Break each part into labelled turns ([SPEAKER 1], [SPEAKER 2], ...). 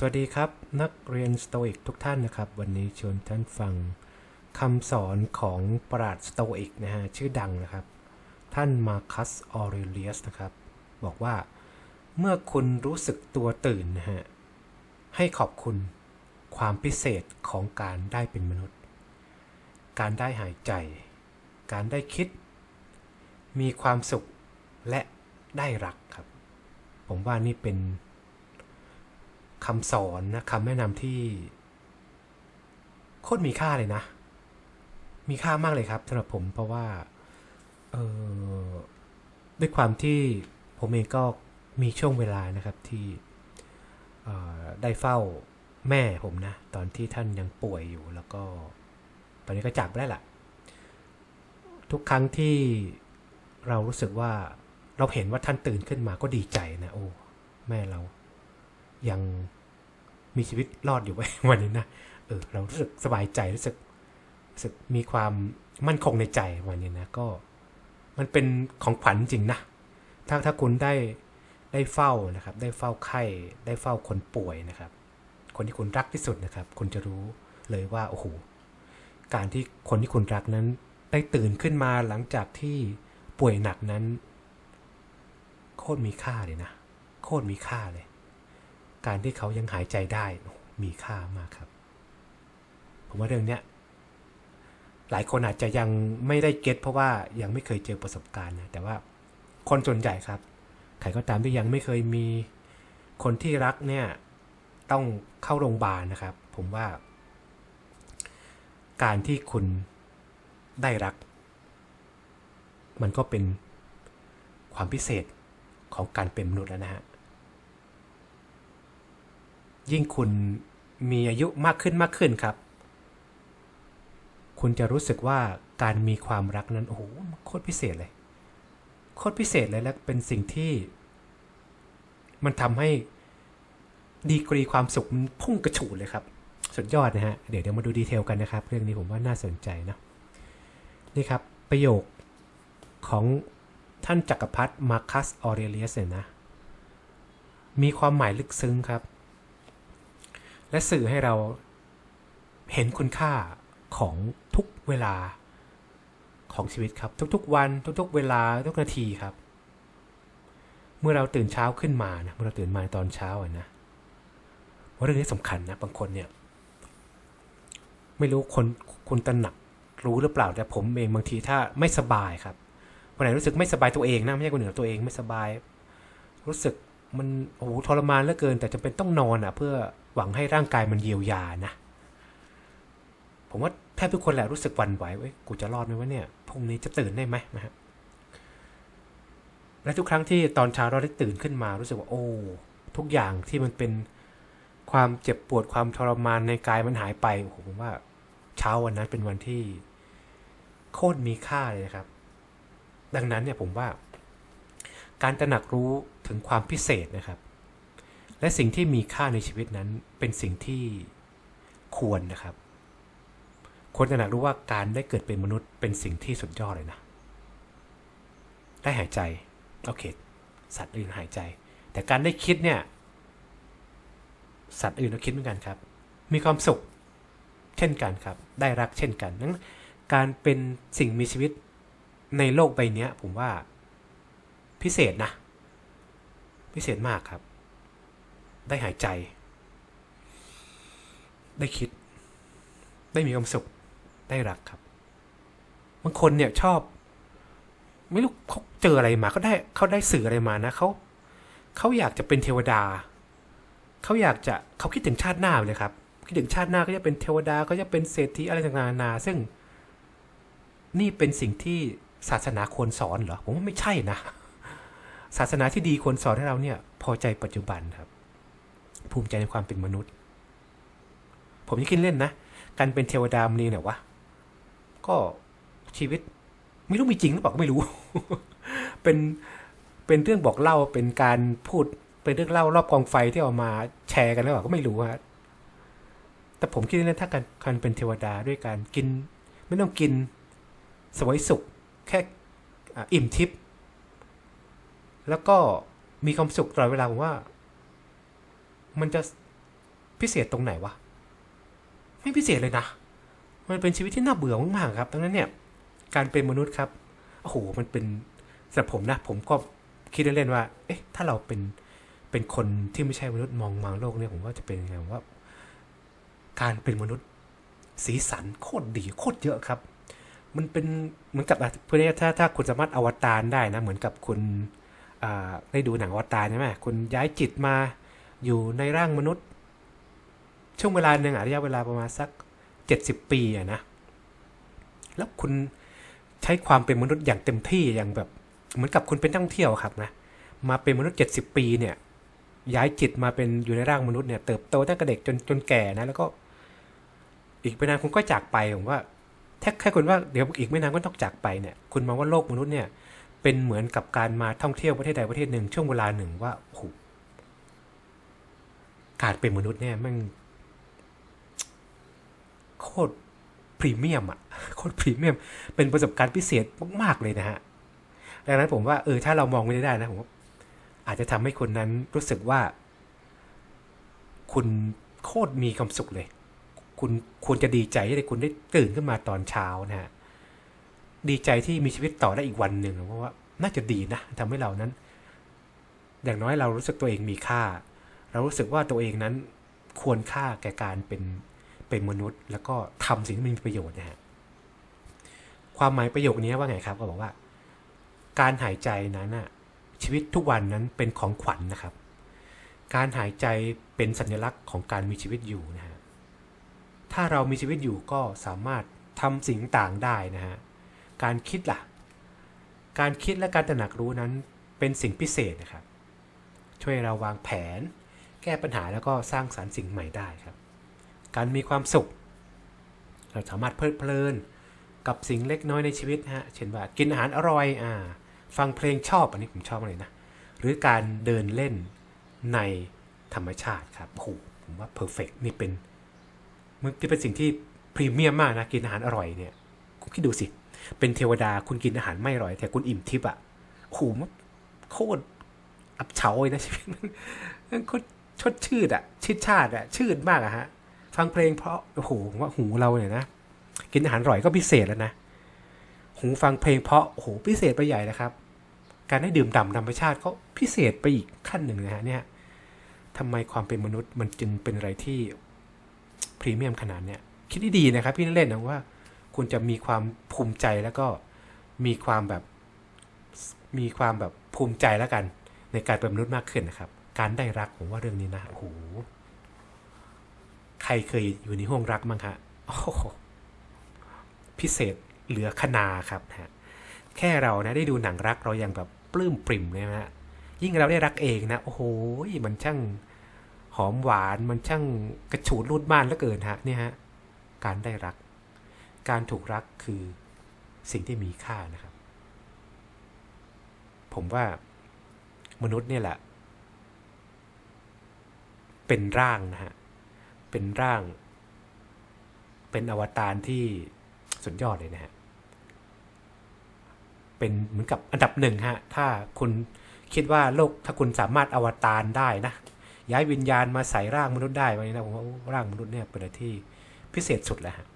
[SPEAKER 1] สวัสดีครับนักเรียนสโตอิกทุกท่านนะครับ วันนี้ชวนท่านฟังคำสอนของปราชญ์สโตอิกนะฮะชื่อดังนะครับ ท่านมาคัสออเรเลียสนะครับ บอกว่าเมื่อคุณรู้สึกตัวตื่นนะฮะให้ขอบคุณความพิเศษของการได้เป็นมนุษย์ การได้หายใจ การได้คิด มีความสุขและได้รักครับ ผมว่านี่เป็น คำสอนนะคำแนะนำที่โคตรมีค่าเลยนะ มีค่ามากเลยครับสำหรับผมเพราะว่าเออด้วยความที่ผมเองก็มีช่วงเวลานะครับที่ได้เฝ้าแม่ผมนะ ตอนที่ท่านยังป่วยอยู่แล้วก็ ตอนนี้ก็จากไปแล้วล่ะ ทุกครั้งที่เรารู้สึกว่าเราเห็นว่าท่านตื่นขึ้นมาก็ดีใจนะ โอ้ แม่เรายัง มีชีวิตรอดอยู่ไว้วันนี้นะเออเรารู้สึกสบายใจรู้สึกรู้สึกมีความมั่นคงในใจวันนี้นะก็ มันเป็นของขวัญจริงนะถ้าถ้าคุณได้ได้เฝ้านะครับ ได้เฝ้าไข้ได้เฝ้าคนป่วยนะครับ คนที่คุณรักที่สุดนะครับ คุณจะรู้เลยว่าโอ้โหการที่คนที่คุณรักนั้น ได้ตื่นขึ้นมาหลังจากที่ป่วยหนักนั้น โคตรมีค่าเลยนะ โคตรมีค่าเลย การที่เขายังหายใจได้มีค่ามากครับ ผมว่าเรื่องเนี้ยหลายคนอาจจะยังไม่ได้เก็ตเพราะว่ายังไม่เคยเจอประสบการณ์นะแต่ว่าคนส่วนใหญ่ครับใครก็ตามที่ยังไม่เคยมีคนที่รักเนี่ยต้องเข้าโรงพยาบาลนะครับ ผมว่า การที่คุณได้รัก มันก็เป็นความพิเศษของการเป็นมนุษย์แล้วนะฮะ ยิ่งคุณมีอายุมากขึ้นมากขึ้นครับ คุณจะรู้สึกว่าการมีความรักนั้นโอ้โหโคตรพิเศษเลย โคตรพิเศษเลยและเป็นสิ่งที่ มันทำให้ดีกรีความสุขมันพุ่งกระฉูดเลยครับ สุดยอดนะฮะ เดี๋ยวเดี๋ยวมาดูดีเทลกันนะครับ เรื่องนี้ผมว่าน่าสนใจนะนี่ครับ ประโยคของท่านจักรพรรดิมาคัสออเรเลียสเนี่ยนะ มีความหมายลึกซึ้งครับ และสื่อให้เราเห็นคุณค่าของทุกเวลาของชีวิตครับ ทุกๆ วันทุกๆ เวลาทุกนาทีครับ เมื่อเราตื่นเช้าขึ้นมานะเมื่อเราตื่นมาตอนเช้าอะนะว่าเรื่องนี้สำคัญนะบางคนเนี่ย ไม่รู้คนคุณตระหนักรู้หรือเปล่าแต่ผมเองบางทีถ้าไม่สบายครับวันไหนรู้สึกไม่สบายตัวเองนะไม่ใช่คนอื่นตัวเองไม่สบาย รู้สึกมันโอ้โหทรมานเหลือเกิน แต่จำเป็นต้องนอนอะ เพื่อ หวังให้ร่างกายมันเยียวยานะ ผมว่าแทบทุกคนแหละรู้สึกหวันไหวเว้ยกูจะรอดไหมวะเนี่ยพรุ่งนี้จะตื่นได้ไหมนะฮะและทุกครั้งที่ตอนเช้าเราได้ตื่นขึ้นมารู้สึกว่าโอ้ทุกอย่างที่มันเป็นความเจ็บปวดความทรมานในกายมันหายไปโอ้โหผมว่าเช้าวันนั้นเป็นวันที่โคตรมีค่าเลยนะครับ ดังนั้นเนี่ยผมว่า การตระหนักรู้ถึงความพิเศษนะครับ และสิ่งที่มีค่าในชีวิตนั้นเป็นสิ่งที่ควรนะครับ ควรตระหนักรู้ว่าการได้เกิดเป็นมนุษย์เป็นสิ่งที่สุดยอดเลยนะ ได้หายใจ โอเค สัตว์อื่นหายใจ แต่การได้คิดเนี่ย สัตว์อื่นก็คิดเหมือนกันครับ มีความสุข เช่นกันครับ ได้รักเช่นกันนั้นการเป็นสิ่งมีชีวิตในโลกใบนี้ผมว่าพิเศษนะ พิเศษมากครับ ได้หายใจ ได้คิด ได้มีความสุข ได้รักครับบางคนเนี่ยชอบ ไม่รู้เขาเจออะไรมาเขาได้เขาได้สื่ออะไรมานะเขาเขาอยากจะเป็นเทวดาเขาอยากจะเขาคิดถึงชาติหน้าเลยครับ คิดถึงชาติหน้าก็จะเป็นเทวดาก็จะเป็นเศรษฐีอะไรต่างๆนานาซึ่ง นี่เป็นสิ่งที่ศาสนาควรสอนเหรอผมว่าไม่ใช่นะ ศาสนาที่ดีควรสอนให้เราเนี่ย พอใจปัจจุบันครับ ภูมิใจในความเป็นมนุษย์ ผมยังคิดเล่นนะ การเป็นเทวดามนีเนี่ยวะ ก็ชีวิต ไม่รู้มีจริงหรือเปล่าก็ไม่รู้ เป็นเป็นเรื่องบอกเล่าเป็นการพูดเป็นเรื่องเล่ารอบกองไฟที่เอามาแชร์กันหรือเปล่าก็ไม่รู้ฮะแต่ผมคิดเล่นถ้าการการเป็นเทวดาด้วยการกิน ไม่ต้องกินสวยสุข แค่อิ่มทิพย์แล้วก็มีความสุขตลอดเวลาผมว่า มันจะพิเศษตรงไหนวะ ไม่พิเศษเลยนะ มันเป็นชีวิตที่น่าเบื่อมากๆครับดังนั้นเนี่ย การเป็นมนุษย์ครับโอ้โหมันเป็นสำหรับผมนะ ผมก็คิดเล่นๆว่า เอ๊ะ ถ้าเราเป็นเป็นคนที่ไม่ใช่มนุษย์มองมางโลกเนี่ยผมว่าจะเป็นยังไงว่า การเป็นมนุษย์ สีสันโคตรดีโคตรเยอะครับ มันเป็นเหมือนกับเพื่อนถ้าถ้าคุณสามารถอวตารได้นะ เหมือนกับคุณได้ดูหนังอวตารใช่ไหมคุณย้ายจิตมา อยู่ในร่างมนุษย์ ช่วงเวลาหนึ่งอะระยะเวลาประมาณสักเจ็ดสิบปีอะนะ แล้วคุณใช้ความเป็นมนุษย์อย่างเต็มที่อย่างแบบ เหมือนกับคุณเป็นนักท่องเที่ยวครับนะมาเป็นมนุษย์เจ็ดสิบปีเนี่ยย้ายจิตมาเป็นอยู่ในร่างมนุษย์เนี่ยเติบโตตั้งแต่เด็กจนจนแก่นะ แล้วก็ อีกไม่นานคุณก็จากไปผมว่าแค่แค่คุณว่าเดี๋ยวอีกไม่นานก็ต้องจากไปเนี่ย คุณมองว่าโลกมนุษย์เนี่ย เป็นเหมือนกับการมาท่องเที่ยวประเทศใดประเทศหนึ่งช่วงเวลาหนึ่งว่าโอ้โห การเป็นมนุษย์เนี่ยมันโคตรพรีเมียมอะโคตรพรีเมียม เป็นประสบการณ์พิเศษมาก ๆ เลยนะฮะ ดังนั้นผมว่าเออถ้าเรามองไม่ได้นะผมว่าอาจจะทำให้คนนั้นรู้สึกว่า คุณโคตรมีความสุขเลย คุณควรจะดีใจที่คุณได้ตื่นขึ้นมาตอนเช้านะฮะ ดีใจที่มีชีวิตต่อได้อีกวันหนึ่งเพราะว่า น่าจะดีนะทำให้เรานั้น อย่างน้อยเรารู้สึกตัวเองมีค่า เรารู้สึกว่าตัวเองนั้นควรค่าแก่การเป็นเป็นมนุษย์ แล้วก็ทำสิ่งที่มีประโยชน์นะฮะความหมายประโยคนี้ว่าไงครับ ก็บอกว่า การหายใจนั้นน่ะชีวิตทุกวันนั้นเป็นของขวัญนนะครับ การหายใจเป็นสัญลักษณ์ของการมีชีวิตอยู่นะฮะถ้าเรามีชีวิตอยู่ก็สามารถทำสิ่งต่างได้นะฮะการคิดล่ะ การคิดและการตระหนักรู้นั้นเป็นสิ่งพิเศษนะครับ ช่วยเราวางแผน ก้ปัญหาแล้วก็สร้างสารรค์สิ่งใหม่ได้ครับ การมีความสุข เราสามารถเพลิดเพลินกับสิ่งเล็กน้อยในชีวิตนะฮะ เช่นว่ากินอาหารอร่อยอ่าฟังเพลงชอบอันนี้ผมชอบเลยนะ หรือการเดินเล่นในธรรมชาติครับโอ้โหผมว่าเพอร์เฟกนี่เป็นมันเป็นสิ่งที่พรีเมียมมากนะกินอาหารอร่อยเนี่ยคุณคิดดูสิ เป็นเทวดาคุณกินอาหารไม่อร่อย แต่คุณอิ่มทิพย์อะโหมันโคตรอับเฉาเลยนะชีวิตมันโคตร ชดชื่ดอะชิดชาติอะชื่นมากอะฮะ ฟังเพลงเพราะโอ้โหว่าหูเราเนี่ยนะกินอาหารอร่อยก็พิเศษแล้วนะหูฟังเพลงเพราะโอ้โหพิเศษไปใหญ่นะครับ การได้ดื่มด่ำธรรมชาติก็พิเศษไปอีกขั้นหนึ่งนะฮะเนี่ยทำไมความเป็นมนุษย์มันจึงเป็นอะไรที่พรีเมียมขนาดเนี้ยคิดดีๆนะครับ พี่เล่นๆนะว่า คุณจะมีความภูมิใจแล้วก็มีความแบบมีความแบบภูมิใจแล้วกัน ในการเป็นมนุษย์มากขึ้นนะครับ การได้รักผมว่าเรื่องนี้นะโอ้โหใครเคยอยู่ในห้องรักมั้งฮะโอ้พิเศษเหลือขนาครับฮะแค่เรานะได้ดูหนังรักเรายังแบบปลื้มปริ่มเลยนะฮะยิ่งเราได้รักเองนะโอ้โหมันช่างหอมหวานมันช่างกระฉูดรูดม่านเหลือเกินฮะเนี่ยฮะการได้รัก การถูกรักคือสิ่งที่มีค่านะครับ ผมว่ามนุษย์เนี่ยแหละ เป็นร่างนะฮะ เป็นร่าง เป็นอวตารที่สุดยอดเลยนะฮะ เป็นเหมือนกับอันดับหนึ่งฮะ ถ้าคุณคิดว่าโลกถ้าคุณสามารถอวตารได้นะ ย้ายวิญญาณมาใส่ร่างมนุษย์ได้ไว้นะผมว่าร่างมนุษย์เนี่ยเป็นอะไรที่พิเศษสุดแล้วฮะ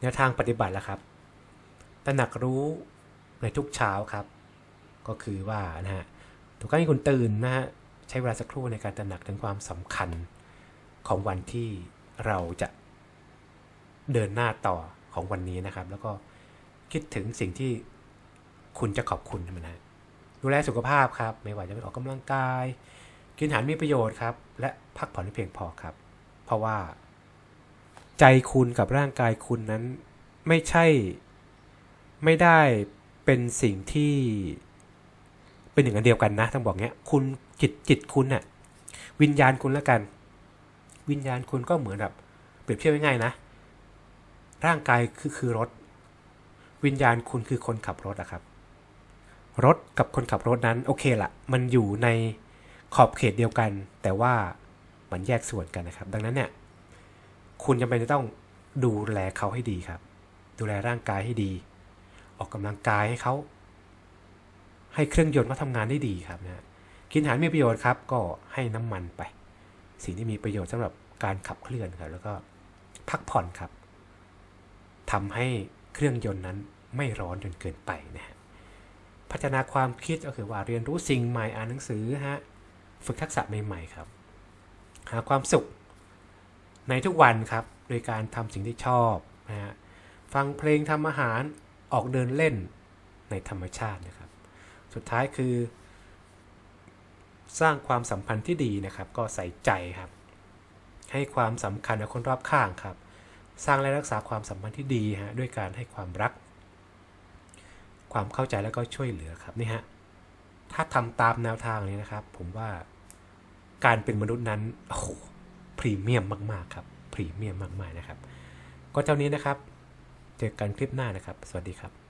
[SPEAKER 1] แนวทางปฏิบัติแล้วครับตระหนักรู้ในทุกเช้าครับ ก็คือว่านะฮะทุกครั้งที่คุณตื่นนะฮะ ใช้เวลาสักครู่ในการตระหนักถึงความสำคัญของวันที่เราจะเดินหน้าต่อของวันนี้นะครับ แล้วก็คิดถึงสิ่งที่คุณจะขอบคุณมันนะดูแลสุขภาพครับ ไม่ว่าจะเป็นออกกำลังกาย กินอาหารมีประโยชน์ครับ และพักผ่อนให้เพียงพอครับ เพราะว่า ใจคุณกับร่างกายคุณนั้นไม่ใช่ ไม่ได้เป็นสิ่งที่เป็นหนึ่งอันเดียวกันนะต้องบอกเงี้ย คุณ จิตจิตคุณน่ะวิญญาณคุณแล้วกัน วิญญาณคุณก็เหมือนแบบเปรียบเทียบง่ายๆนะ ร่างกายคือคือรถ วิญญาณคุณคือคนขับรถอะครับ รถกับคนขับรถนั้นโอเคละมันอยู่ในขอบเขตเดียวกัน แต่ว่ามันแยกส่วนกันนะครับ ดังนั้นเนี่ย คุณจำเป็นจะต้องดูแลเขาให้ดีครับ ดูแลร่างกายให้ดี ออกกำลังกายให้เขา ให้เครื่องยนต์เขาทำงานได้ดีครับนะ กินอาหารมีประโยชน์ครับ ก็ให้น้ำมันไป สิ่งที่มีประโยชน์สำหรับการขับเคลื่อนครับ แล้วก็พักผ่อนครับทำให้เครื่องยนต์นั้นไม่ร้อนจนเกินไปนะฮะพัฒนาความคิดก็คือว่าเรียนรู้สิ่งใหม่อ่านหนังสือฮะฝึกทักษะใหม่ๆครับ หาความสุข ในทุกวันครับ โดยการทำสิ่งที่ชอบนะฮะฟังเพลงทำอาหารออกเดินเล่นในธรรมชาตินะครับ สุดท้ายคือ สร้างความสัมพันธ์ที่ดีนะครับ ก็ใส่ใจครับ ให้ความสำคัญกับคนรอบข้างครับ สร้างและรักษาความสัมพันธ์ที่ดีฮะด้วยการให้ความรัก ความเข้าใจแล้วก็ช่วยเหลือครับนี่ฮะถ้าทำตามแนวทางนี้นะครับ ผมว่าการเป็นมนุษย์นั้นโอ้โหพรีเมียมมากๆครับพรีเมียมมากๆนะครับ ก็เท่านี้นะครับ เจอกันคลิปหน้านะครับ สวัสดีครับ